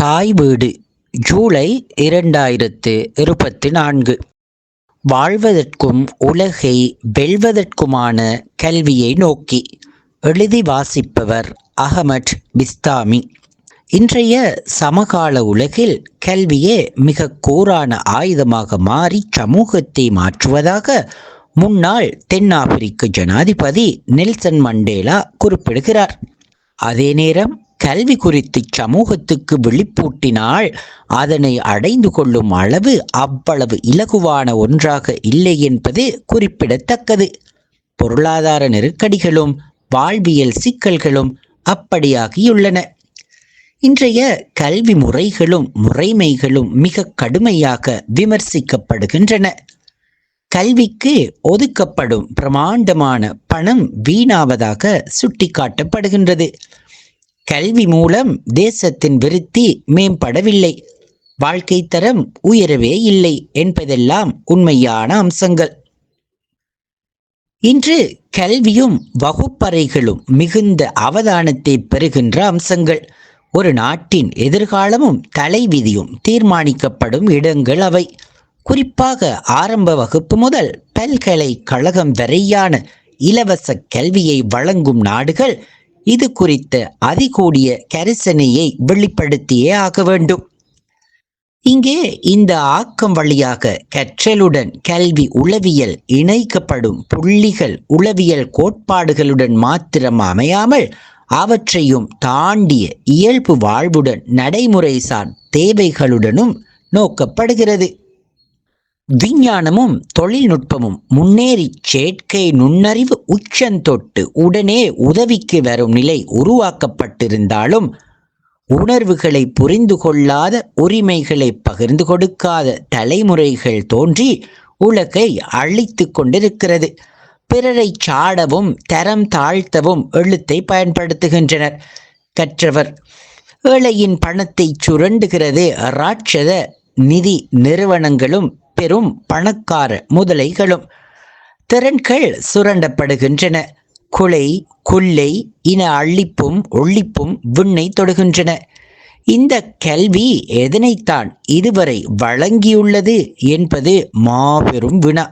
தாய் வீடு ஜூலை இரண்டாயிரத்து இருபத்தி நான்கு. வாழ்வதற்கும் உலகை வெல்வதற்குமான கல்வியை நோக்கி எழுதி வாசிப்பவர் அகமட் பிஸ்தாமி. இன்றைய சமகால உலகில் கல்வியே மிக கூரான ஆயுதமாக மாறி சமூகத்தை மாற்றுவதாக முன்னாள் தென்னாப்பிரிக்க ஜனாதிபதி நெல்சன் மண்டேலா குறிப்பிடுகிறார். அதே நேரம் கல்வி குறித்து சமூகத்துக்கு வெளிப்பூட்டினால் அதனை அடைந்து கொள்ளும் அளவு அவ்வளவு இலகுவான ஒன்றாக இல்லை என்பது குறிப்பிடத்தக்கது. பொருளாதார நெருக்கடிகளும் வாழ்வியல் சிக்கல்களும் அப்படியாகியுள்ளன. இன்றைய கல்வி முறைகளும் முறைமைகளும் மிக கடுமையாக விமர்சிக்கப்படுகின்றன. கல்விக்கு ஒதுக்கப்படும் பிரமாண்டமான பணம் வீணாவதாக சுட்டிக்காட்டப்படுகின்றது. கல்வி மூலம் தேசத்தின் விருத்தி மேம்படவில்லை. வாழ்க்கை தரம் உயரவே இல்லை என்பதெல்லாம் உண்மையான அம்சங்கள். இன்று கல்வியும் வகுப்பறைகளும் மிகுந்த அவதானத்தை பெறுகின்ற அம்சங்கள். ஒரு நாட்டின் எதிர்காலமும் தலைவிதியும் தீர்மானிக்கப்படும் இடங்கள் அவை. குறிப்பாக ஆரம்ப வகுப்பு முதல் பல்கலைக்கழகம் வரையான இலவச கல்வியை வழங்கும் நாடுகள் இது குறித்த அதிகூடிய கரிசனையை வெளிப்படுத்தியே ஆக வேண்டும். இங்கே இந்த ஆக்கம் வழியாக கற்றலுடன் கல்வி உளவியல் இணைக்கப்படும் புள்ளிகள் உளவியல் கோட்பாடுகளுடன் மாத்திரம் அமையாமல் அவற்றையும் தாண்டிய இயல்பு வாழ்வுடன் நடைமுறைசார் தேவைகளுடனும் நோக்கப்படுகிறது. விஞ்ஞானமும் தொழில்நுட்பமும் முன்னேறி செயற்கை நுண்ணறிவு உச்சந்தொட்டு உடனே உதவிக்கு வரும் நிலை உருவாக்கப்பட்டிருந்தாலும் உணர்வுகளை புரிந்து கொள்ளாத உரிமைகளை பகிர்ந்து கொடுக்காத தலைமுறைகள் தோன்றி உலகை அழித்து கொண்டிருக்கிறது. பிறரை சாடவும் தரம் தாழ்த்தவும் எழுத்தை பயன்படுத்துகின்றனர். கற்றவர் ஏழையின் பணத்தை சுரண்டுகிறது ராட்சத நிதி நிறுவனங்களும் பெரும் பணக்கார முதலைகளும் திறன்கள் சுரண்டப்படுகின்றன. குலை கொள்ளை இன அள்ளிப்பும் ஒழிப்பும் விண்ணை தொடுகின்றன. இந்த கல்வி எதனைத்தான் இதுவரை வழங்கியுள்ளது என்பது மாபெரும் வினா.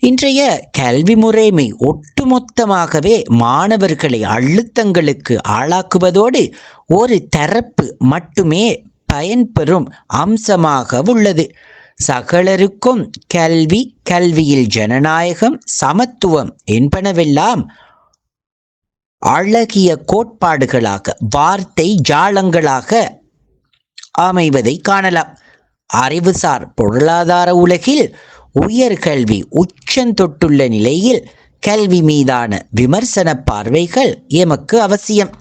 இன்றைய கல்வி முறைமை ஒட்டுமொத்தமாகவே மாணவர்களை அழுத்தங்களுக்கு ஆளாக்குவதோடு ஒரு தரப்பு மட்டுமே பயன்பெறும் அம்சமாக உள்ளது. சகலருக்கும் கல்வி கல்வியில் ஜனநாயகம் சமத்துவம் என்பனவெல்லாம் அழகிய கோட்பாடுகளாக வார்த்தை ஜாலங்களாக அமைவதை காணலாம். அறிவுசார் பொருளாதார உலகில் உயர்கல்வி உச்சந்தொட்டுள்ள நிலையில் கல்வி மீதான விமர்சன பார்வைகள் எமக்கு அவசியம்.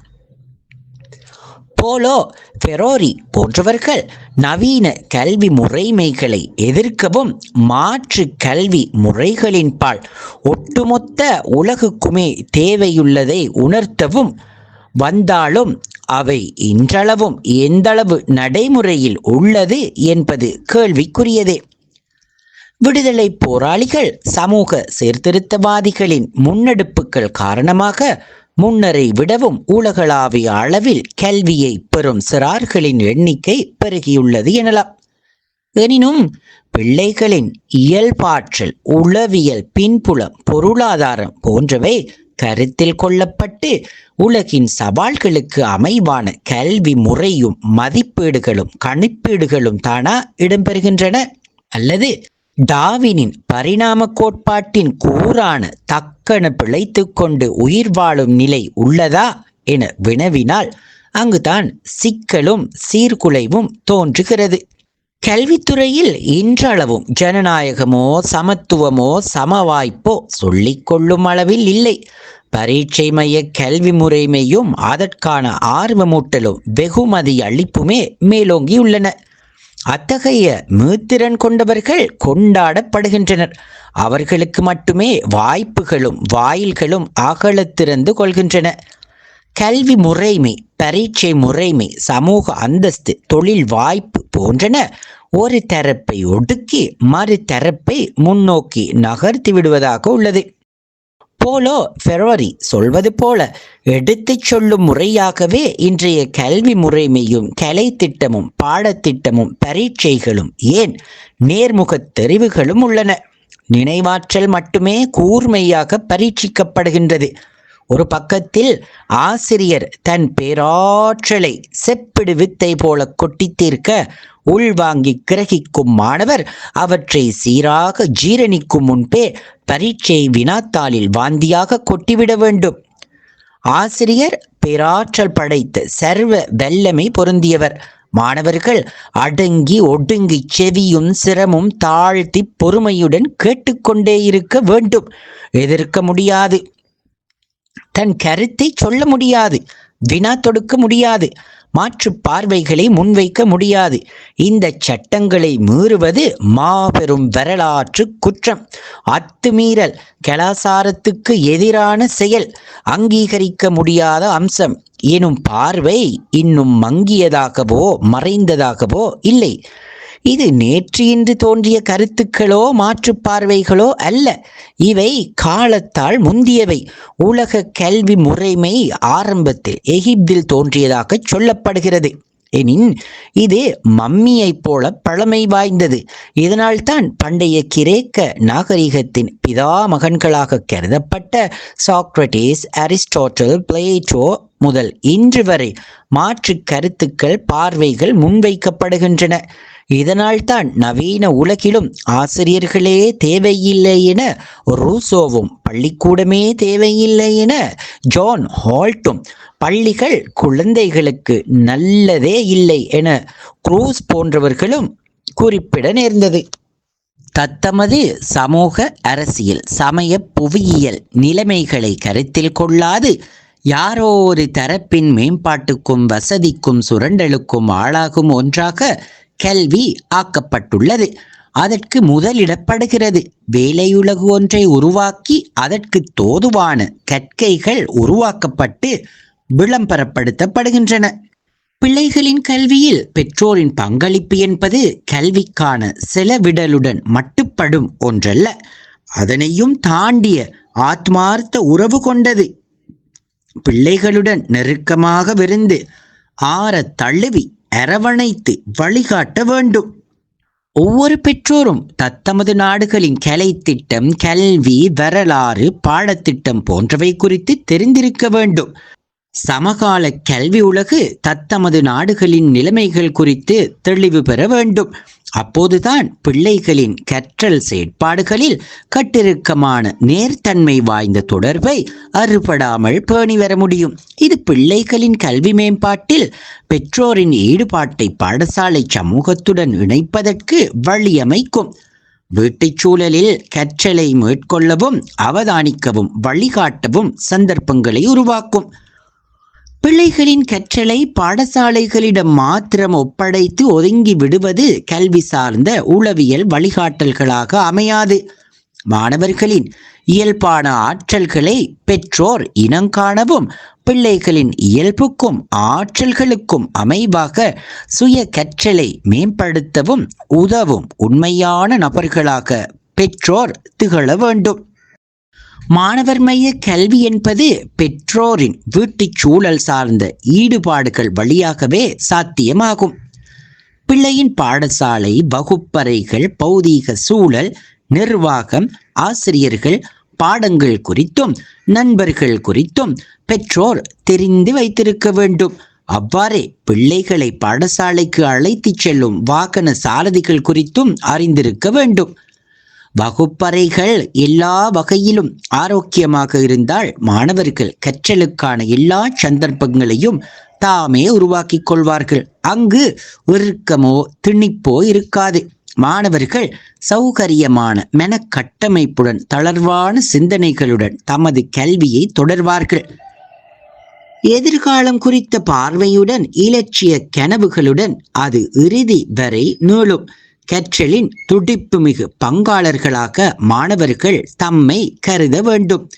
போலோ ஃபெரோரி போன்றவர்கள் நவீன கல்வி முறைமைகளை எதிர்க்கவும் மாற்று கல்வி முறைகளின் பால் ஒட்டுமொத்த உலகுக்குமே தேவையுள்ளதை உணர்த்தவும் வந்தாலும் அவை இன்றளவும் எந்தளவு நடைமுறையில் உள்ளது என்பது கேள்விக்குரியதே. விடுதலை போராளிகள் சமூக சீர்திருத்தவாதிகளின் முன்னெடுப்புகள் காரணமாக முன்னரை விடவும் உலகளாவிய அளவில் கல்வியை பெறும் சிறார்களின் எண்ணிக்கை பெருகியுள்ளது எனலாம். எனினும் பிள்ளைகளின் இயல்பாற்றல் உளவியல் பின்புலம் பொருளாதாரம் போன்றவை கருத்தில் கொள்ளப்பட்டு உலகின் சவால்களுக்கு அமைவான கல்வி முறையும் மதிப்பீடுகளும் கணிப்பீடுகளும் தானா இடம்பெறுகின்றன. அல்லது டாவினின் பரிணாம கோட்பாட்டின் கூறான தக்கன பிழைத்து கொண்டு உயிர் வாழும் நிலை உள்ளதா என வினவினால் அங்குதான் சிக்கலும் சீர்குலைவும் தோன்றுகிறது. கல்வித்துறையில் இன்றளவும் ஜனநாயகமோ சமத்துவமோ சமவாய்ப்போ சொல்லிக்கொள்ளும் அளவில் இல்லை. பரீட்சை மைய கல்வி முறைமையும் அதற்கான ஆர்வமூட்டலும் வெகுமதி அளிப்புமே மேலோங்கியுள்ளன. அத்தகைய மீத்திறன் கொண்டவர்கள் கொண்டாடப்படுகின்றனர். அவர்களுக்கு மட்டுமே வாய்ப்புகளும் வாயில்களும் அகலத்திறந்து கொள்கின்றன. கல்வி முறைமை பரீட்சை முறைமை சமூக அந்தஸ்து தொழில் வாய்ப்பு போன்றன ஒரு தரப்பை ஒடுக்கி மறு தரப்பை முன்னோக்கி நகர்த்தி விடுவதாக உள்ளது. போலோ? ஃபெரோரி சொல்வது போல எடுத்துச் சொல்லும் முறையாகவே இன்றைய கல்வி முறைமையும் கலை திட்டமும் பாடத்திட்டமும் பரீட்சைகளும் ஏன் நேர்முகத் தெரிவுகளும் உள்ளன. நினைவாற்றல் மட்டுமே கூர்மையாக பரீட்சிக்கப்படுகின்றது. ஒரு பக்கத்தில் ஆசிரியர் தன் பேராற்றலை செப்பிடு வித்தை போல கொட்டி தீர்க்க உள்வாங்கி கிரகிக்கும் மாணவர் அவற்றை சீராக ஜீரணிக்கும் முன்பே பரீட்சை வினாத்தாளில் வாந்தியாக கொட்டிவிட வேண்டும். ஆசிரியர் பேராற்றல் படைத்த சர்வ வல்லமை பொருந்தியவர். மாணவர்கள் அடங்கி ஒடுங்கி செவியும் சிரமும் தாழ்த்தி பொறுமையுடன் கேட்டுக்கொண்டே இருக்க வேண்டும். எதிர்க்க முடியாது. தன் கருத்தை சொல்ல முடியாது. வினா தொடுக்க முடியாது. மாற்று பார்வைகளை முன்வைக்க முடியாது. இந்த சட்டங்களை மீறுவது மாபெரும் வரலாற்று குற்றம். அத்துமீறல் கலாசாரத்துக்கு எதிரான செயல் அங்கீகரிக்க முடியாத அம்சம். எனும் பார்வை இன்னும் மங்கியதாகவோ மறைந்ததாகவோ இல்லை. இது நேற்று இன்று தோன்றிய கருத்துக்களோ மாற்று பார்வைகளோ அல்ல. இவை காலத்தால் முந்தியவை. உலக கல்வி முறைமை ஆரம்பத்தில் எகிப்தில் தோன்றியதாக சொல்லப்படுகிறது. எனின் இது மம்மியைப் போல பழமை வாய்ந்தது. இதனால்தான் பண்டைய கிரேக்க நாகரிகத்தின் பிதா மகன்களாக கருதப்பட்ட சாக்ரட்டிஸ் அரிஸ்டாட்டல் பிளேட்டோ முதல் இன்று வரை மாற்று கருத்துக்கள் பார்வைகள் முன்வைக்கப்படுகின்றன. இதனால்தான் நவீன உலகிலும் ஆசிரியர்களே தேவையில்லை என ரூசோவும் பள்ளிக்கூடமே தேவையில்லை என ஜான் ஹால்ட்டும் பள்ளிகள் குழந்தைகளுக்கு நல்லதே இல்லை என குரூஸ் போன்றவர்களும் குறிப்பிட நேர்ந்தது. தத்தமது சமூக அரசியல் சமய புவியியல் நிலைமைகளை கருத்தில் கொள்ளாது யாரோ ஒரு தரப்பின் மேம்பாட்டுக்கும் வசதிக்கும் சுரண்டலுக்கும் ஆளாகும் ஒன்றாக கல்வி ஆக்கப்பட்டுள்ளது. அதற்கு முதலிடப்படுகிறது. வேலையுலகு ஒன்றை உருவாக்கி அதற்கு தோதுவான கற்கைகள் உருவாக்கப்பட்டு விளம்பரப்படுத்தப்படுகின்றன. பிள்ளைகளின் கல்வியில் பெற்றோரின் பங்களிப்பு என்பது கல்விக்கான செலவிடலுடன் மட்டுப்படும் ஒன்றல்ல அதனையும் தாண்டிய ஆத்மார்த்த உறவு கொண்டது. பிள்ளைகளுடன் நெருக்கமாக விருந்து ஆற தழுவி அரவணைத்து வழிகாட்ட வேண்டும். ஒவ்வொரு பெற்றோரும் தத்தமது நாடுகளின் கலை திட்டம் கல்வி வரலாறு பாடத்திட்டம் போன்றவை குறித்து தெரிந்திருக்க வேண்டும். சமகால கல்வி உலகு தத்தமது நாடுகளின் நிலைமைகள் குறித்து தெளிவு பெற வேண்டும். அப்போதுதான் பிள்ளைகளின் கற்றல் செயற்பாடுகளில் கட்டிருக்கமான நேர்த்தன்மை வாய்ந்த தொடர்பை அறுபடாமல் பேணி வர முடியும். இது பிள்ளைகளின் கல்வி மேம்பாட்டில் பெற்றோரின் ஈடுபாட்டை பாடசாலை சமூகத்துடன் இணைப்பதற்கு வழியமைக்கும். வீட்டுச் சூழலில் கற்றலை மேற்கொள்ளவும் அவதானிக்கவும் வழிகாட்டவும் சந்தர்ப்பங்களை உருவாக்கும். பிள்ளைகளின் கற்றலை பாடசாலைகளிடம் மாத்திரம் ஒப்படைத்து ஒதுங்கி விடுவது கல்வி சார்ந்த உளவியல் வழிகாட்டல்களாக அமையாது. மாணவர்களின் இயல்பான ஆற்றல்களை பெற்றோர் இனங்காணவும் பிள்ளைகளின் இயல்புக்கும் ஆற்றல்களுக்கும் அமைவாக சுய கற்றலை மேம்படுத்தவும் உதவும் உண்மையான நபர்களாக பெற்றோர் திகழ வேண்டும். மாணவர் மைய கல்வி என்பது பெற்றோரின் வீட்டுச் சூழல் சார்ந்த ஈடுபாடுகள் வழியாகவே சாத்தியமாகும். பிள்ளையின் பாடசாலை வகுப்பறைகள் பௌதீக சூழல் நிர்வாகம் ஆசிரியர்கள் பாடங்கள் குறித்தும் நண்பர்கள் குறித்தும் பெற்றோர் தெரிந்து வைத்திருக்க வேண்டும். அவ்வாறே பிள்ளைகளை பாடசாலைக்கு அழைத்துச் செல்லும் வாகன சாரதிகள் குறித்தும் அறிந்திருக்க வேண்டும். வகுப்பறைகள் எல்லா வகையிலும் ஆரோக்கியமாக இருந்தால் மாணவர்கள் கற்றலுக்கான எல்லா சந்தர்ப்பங்களையும் தாமே உருவாக்கிக் கொள்வார்கள். அங்கு ஒருக்கமோ திணிப்போ இருக்காது. மாணவர்கள் சௌகரியமான மெனக்கட்டமைப்புடன் தளர்வான சிந்தனைகளுடன் தமது கல்வியை தொடர்வார்கள். எதிர்காலம் குறித்த பார்வையுடன் இலட்சிய கனவுகளுடன் அது இறுதி வரை நீளும். கற்றலின் துடிப்புமிகு பங்காளர்களாக மாணவர்கள் தம்மை கருத வேண்டும்.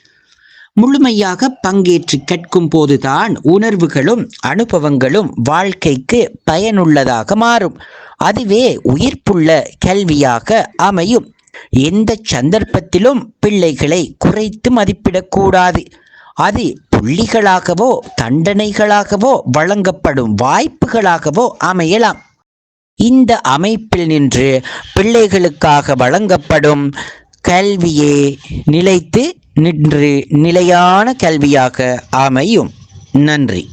முழுமையாக பங்கேற்று கற்கும் போதுதான் உணர்வுகளும் அனுபவங்களும் வாழ்க்கைக்கு பயனுள்ளதாக மாறும். அதுவே உயிர்ப்புள்ள கல்வியாக அமையும். எந்த சந்தர்ப்பத்திலும் பிள்ளைகளை குறைத்து மதிப்பிடக்கூடாது. அது புள்ளிகளாகவோ தண்டனைகளாகவோ வழங்கப்படும் வாய்ப்புகளாகவோ அமையலாம். இந்த அமைப்பில் நின்று பிள்ளைகளுக்காக வழங்கப்படும் கல்வியே நிலைத்து நின்று நிலையான கல்வியாக அமையும். நன்றி.